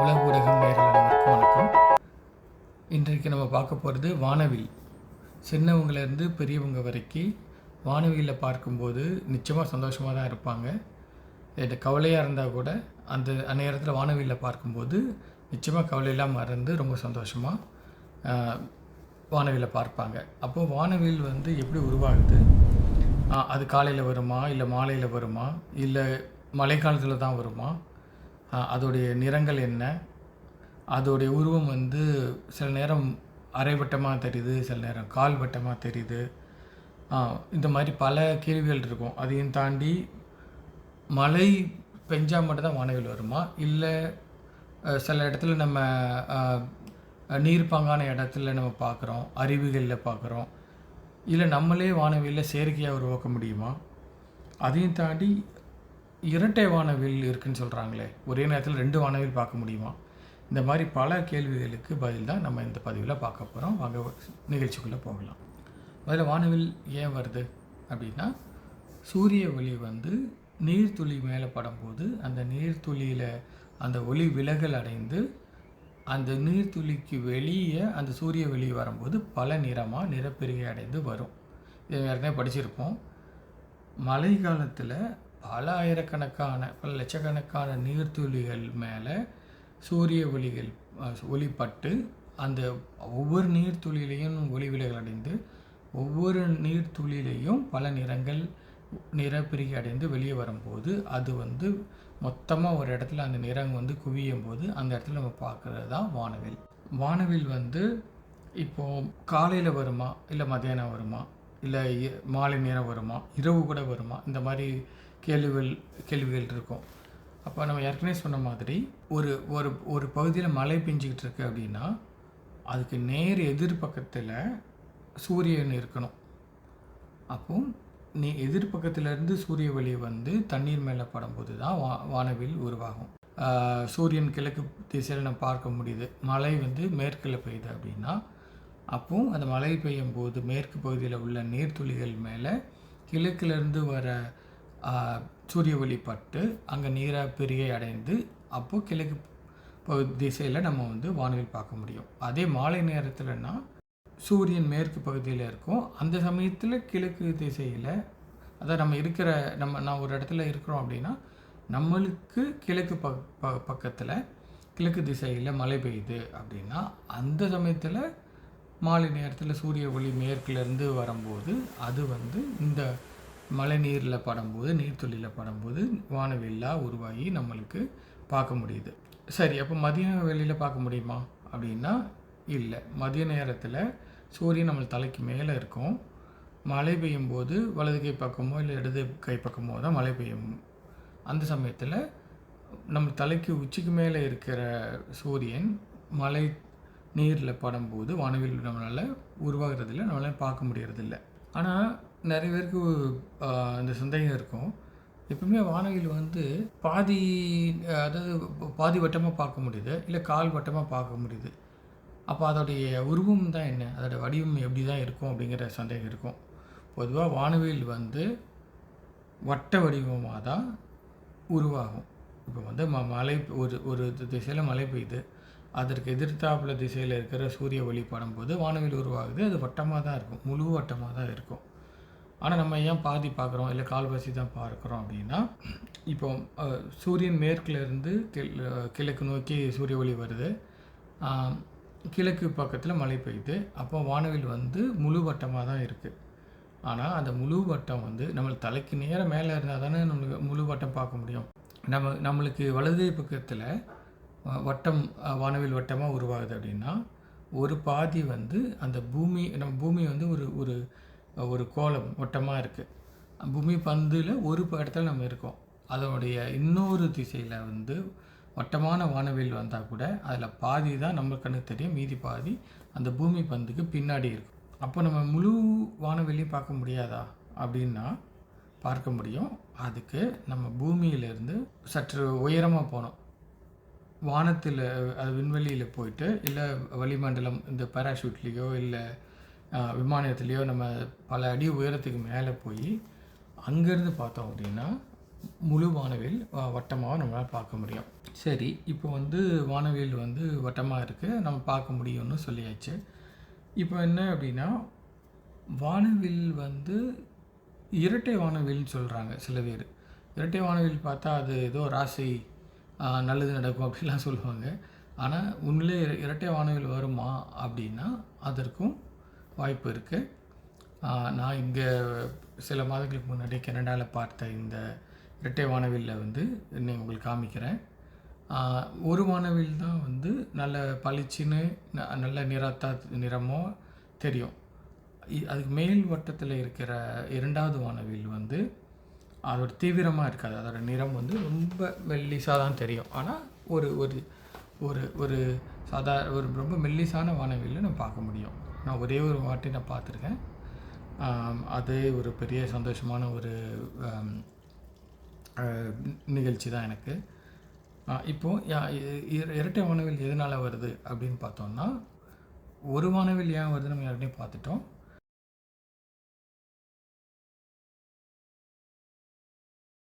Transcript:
உலக ஊடகம் நேரில் அனைவருக்கும் வணக்கம். இன்றைக்கு நம்ம பார்க்க போகிறது வானவில். சின்னவங்கலேருந்து பெரியவங்க வரைக்கும் வானவியில் பார்க்கும்போது நிச்சயமாக சந்தோஷமாக தான் இருப்பாங்க. இந்த கவலையாக இருந்தால் கூட அந்த அந்நேரத்தில் வானவியில் பார்க்கும்போது நிச்சயமாக கவலையெல்லாம் மறந்து ரொம்ப சந்தோஷமாக வானவியில் பார்ப்பாங்க. அப்போது வானவில் வந்து எப்படி உருவாகுது? அது காலையில் வருமா? இல்லை மாலையில் வருமா? இல்லை மழைக்காலத்தில் தான் வருமா? அதோடைய நிறங்கள் என்ன? அதோடைய உருவம் வந்து சில நேரம் அரைவட்டமாக தெரியுது சில நேரம் கால் வட்டமாக தெரியுது இந்த மாதிரி பல கேள்விகள் இருக்கும். அதையும் தாண்டி மழை பெஞ்சால் மட்டும்தான் வானவில் வருமா? இல்லை சில இடத்துல நம்ம நீர்ப்பாங்கான இடத்துல நம்ம பார்க்குறோம் அருவிகளில் பார்க்குறோம். இல்லை நம்மளே வானவியில் செயற்கையாக உருவாக்க முடியுமா? அதையும் தாண்டி இரட்டை வானவில் இருக்குதுன்னு சொல்கிறாங்களே ஒரே நேரத்தில் ரெண்டு வானவில் பார்க்க முடியுமா? இந்த மாதிரி பல கேள்விகளுக்கு பதில் தான் நம்ம இந்த பதிவில் பார்க்க போகிறோம் வாங்க நிகழ்ச்சிக்குள்ளே போகலாம். முதல்ல வானவில் ஏன் வருது அப்படின்னா சூரிய ஒளி வந்து நீர்த்துளி மேலே படும்போது அந்த நீர்த்துளியில் அந்த ஒளி விலகல் அடைந்து அந்த நீர்த்துளிக்கு வெளியே அந்த சூரிய ஒளி வரும்போது பல நிறமாக நிறப்பெருகை அடைந்து வரும். இதை ஏற்கனவே படிச்சிருப்போம். மழை காலத்தில் பல ஆயிரக்கணக்கான பல லட்சக்கணக்கான நீர்த்துளிகள் மேலே சூரிய ஒளிகள் ஒளிப்பட்டு அந்த ஒவ்வொரு நீர்த்துளியிலையும் ஒளி விலகல் அடைந்து ஒவ்வொரு நீர்த்துளியிலையும் பல நிறங்கள் நிறப்பிரிகை அடைந்து வெளியே வரும்போது அது வந்து மொத்தமாக ஒரு இடத்துல அந்த நிறம் வந்து குவியும் போது அந்த இடத்துல நம்ம பார்க்குறது தான் வானவில். வானவில் வந்து இப்போது காலையில் வருமா? இல்லை மத்தியானம் வருமா? இல்லை இ- மாலை நேரம் வருமா? இரவு கூட வருமா? இந்த மாதிரி கேள்விகள் கேள்விகள் இருக்கும். அப்போ நம்ம ஏற்கனவே சொன்ன மாதிரி ஒரு ஒரு ஒரு பகுதியில் மழை பெஞ்சிக்கிட்டு இருக்கு அப்படின்னா அதுக்கு நேர் எதிர் பக்கத்தில் சூரியன் இருக்கணும். அப்போ நீ எதிர் எதிர்பக்கத்திலேருந்து சூரிய ஒளி வந்து தண்ணீர் மேலே படும்போது தான் வா வானவில் உருவாகும். சூரியன் கிழக்கு திசையில் நம்ம பார்க்க முடியுது. மழை வந்து மேற்கில் பெய்யுது அப்படின்னா அப்போ அந்த மழை பெய்யும் போது மேற்கு பகுதியில் உள்ள நீர்த்துளிகள் மேலே கிழக்கிலிருந்து வர சூரிய ஒளி பட்டு அங்கே நீரா பிரிகை அடைந்து அப்போது கிழக்கு திசையில் நம்ம வந்து வானவில் பார்க்க முடியும். அதே மாலை நேரத்தில்னா சூரியன் மேற்கு பகுதியில் இருக்கும். அந்த சமயத்தில் கிழக்கு திசையில் அதான் நம்ம இருக்கிற நம்ம நான் ஒரு இடத்துல இருக்கிறோம் அப்படின்னா நம்மளுக்கு கிழக்கு பக் ப பக்கத்தில் கிழக்கு திசையில் மழை பெய்யுது அப்படின்னா அந்த சமயத்தில் மாலை நேரத்தில் சூரிய ஒளி மேற்குலேருந்து வரும்போது அது வந்து இந்த மழை நீரில் படும்போது நீர்த்துளியில் படும்போது வானவில்லா உருவாகி நம்மளுக்கு பார்க்க முடியுது. சரி அப்போ மதிய வெளியில் பார்க்க முடியுமா? அப்படின்னா இல்லை. மதிய நேரத்தில் சூரியன் நம்ம தலைக்கு மேலே இருக்கும். மழை பெய்யும் போது வலது கை பக்கமோ இல்லை இடது கை பக்கமோ தான் மழை பெய்யும். அந்த சமயத்தில் நம்ம தலைக்கு உச்சிக்கு மேலே இருக்கிற சூரியன் மழை நீரில் படும்போது வானவில் நம்மளால் உருவாகிறதில்ல நம்மளால் பார்க்க முடியறதில்ல. ஆனால் நிறைய பேருக்கு இந்த சந்தேகம் இருக்கும். எப்பவுமே வானவில் வந்து பாதி அதாவது பாதி வட்டமாக பார்க்க முடியுது இல்லை கால் வட்டமாக பார்க்க முடியுது. அப்போ அதோடைய உருவம் தான் என்ன? அதோடய வடிவம் எப்படி தான் இருக்கும் அப்படிங்கிற சந்தேகம் இருக்கும். பொதுவாக வானவில் வந்து வட்ட வடிவமாக தான் உருவாகும். இப்போ வந்து ம மழை ஒரு ஒரு திசையில் மழை பெய்யுது. அதற்கு எதிர்த்தாப்புல திசையில் இருக்கிற சூரிய ஒளி படும்போது வானவில் உருவாகுது. அது வட்டமாக தான் இருக்கும். முழு வட்டமாக தான் இருக்கும். ஆனால் நம்ம ஏன் பாதி பார்க்குறோம்? இல்லை கால்வாசி தான் பார்க்குறோம் அப்படின்னா இப்போ சூரியன் மேற்குலேருந்து கிழக்கு நோக்கி சூரிய ஒளி வருது. கிழக்கு பக்கத்தில் மழை பெய்யுது. அப்போ வானவில் வந்து முழு வட்டமாக தான் இருக்குது ஆனால் அந்த முழு வட்டம் வந்து நம்ம தலைக்கு நேரம் மேலே இருந்தால் தானே நம்மளுக்கு முழு வட்டம் பார்க்க முடியும். நம்ம நம்மளுக்கு வலது பக்கத்தில் வட்டம் வானவில் வட்டமாக உருவாகுது அப்படின்னா ஒரு பாதி வந்து அந்த பூமி நம்ம பூமி வந்து ஒரு ஒரு ஒரு கோலம் வட்டமாக இருக்குது பூமி பந்தில் ஒரு இடத்துல நம்ம இருக்கோம். அதனுடைய இன்னொரு திசையில் வந்து வட்டமான வானவில் வந்தால் கூட அதில் பாதி தான் நம்ம கண்ணுக்கு தெரியும். மீதி பாதி அந்த பூமி பந்துக்கு பின்னாடி இருக்கும். அப்போ நம்ம முழு வானவெளியும் பார்க்க முடியாதா? அப்படின்னா பார்க்க முடியும். அதுக்கு நம்ம பூமியிலேருந்து சற்று உயரமாக போனோம் வானத்தில் அது விண்வெளியில் போயிட்டு இல்லை வளிமண்டலம் இந்த பேராஷூட்லேயோ இல்லை விமானத்துலேயோ நம்ம பல அடி உயரத்துக்கு மேலே போய் அங்கேருந்து பார்த்தோம் அப்படின்னா முழு வானவில் வட்டமாக நம்மளால் பார்க்க முடியும். சரி இப்போ வந்து வானவில் வந்து வட்டமாக இருக்குது நம்ம பார்க்க முடியும்னு சொல்லியாச்சு. இப்போ என்ன அப்படின்னா வானவில் வந்து இரட்டை வானவில்னு சொல்கிறாங்க சில பேர். இரட்டை வானவில் பார்த்தா அது ஏதோ ராசி நல்லது நடக்கும் அப்படிலாம் சொல்லுவாங்க. ஆனால் உண்மையிலே இர- இரட்டை வானவில் வருமா அப்படின்னா அதற்கும் வாய்ப்பு இருக்குது நான் இங்கே சில மாதங்களுக்கு முன்னாடி கனடாவில் பார்த்த இந்த இரட்டை வானவில்ல வந்து இன்னும் உங்களுக்கு காமிக்கிறேன். ஒரு வானவில் தான் வந்து நல்ல பளிச்சுன்னு ந- நல்ல நிறத்தா நிறமோ தெரியும். அதுக்கு மேல் வட்டத்தில் இருக்கிற இரண்டாவது வானவில் வந்து அதோட தீவிரமாக இருக்காது. அதோட நிறம் வந்து ரொம்ப மெல்லிசாக தான் தெரியும். ஆனால் ஒரு ஒரு ஒரு ஒரு சாதா ஒரு ரொம்ப மெல்லிசான வானவில்லை நான் பார்க்க முடியும். நான் ஒரே ஒரு வாட்டி நான் பார்த்துருக்கேன். அது ஒரு பெரிய சந்தோஷமான ஒரு நிகழ்ச்சி தான் எனக்கு. இப்போது இப்போ இர- இரட்டை வானவில் எதனால் வருது அப்படின்னு பார்த்தோம்னா ஒரு வானவில் ஏன் வருது நம்ம ஏற்கனவே பார்த்துட்டோம்.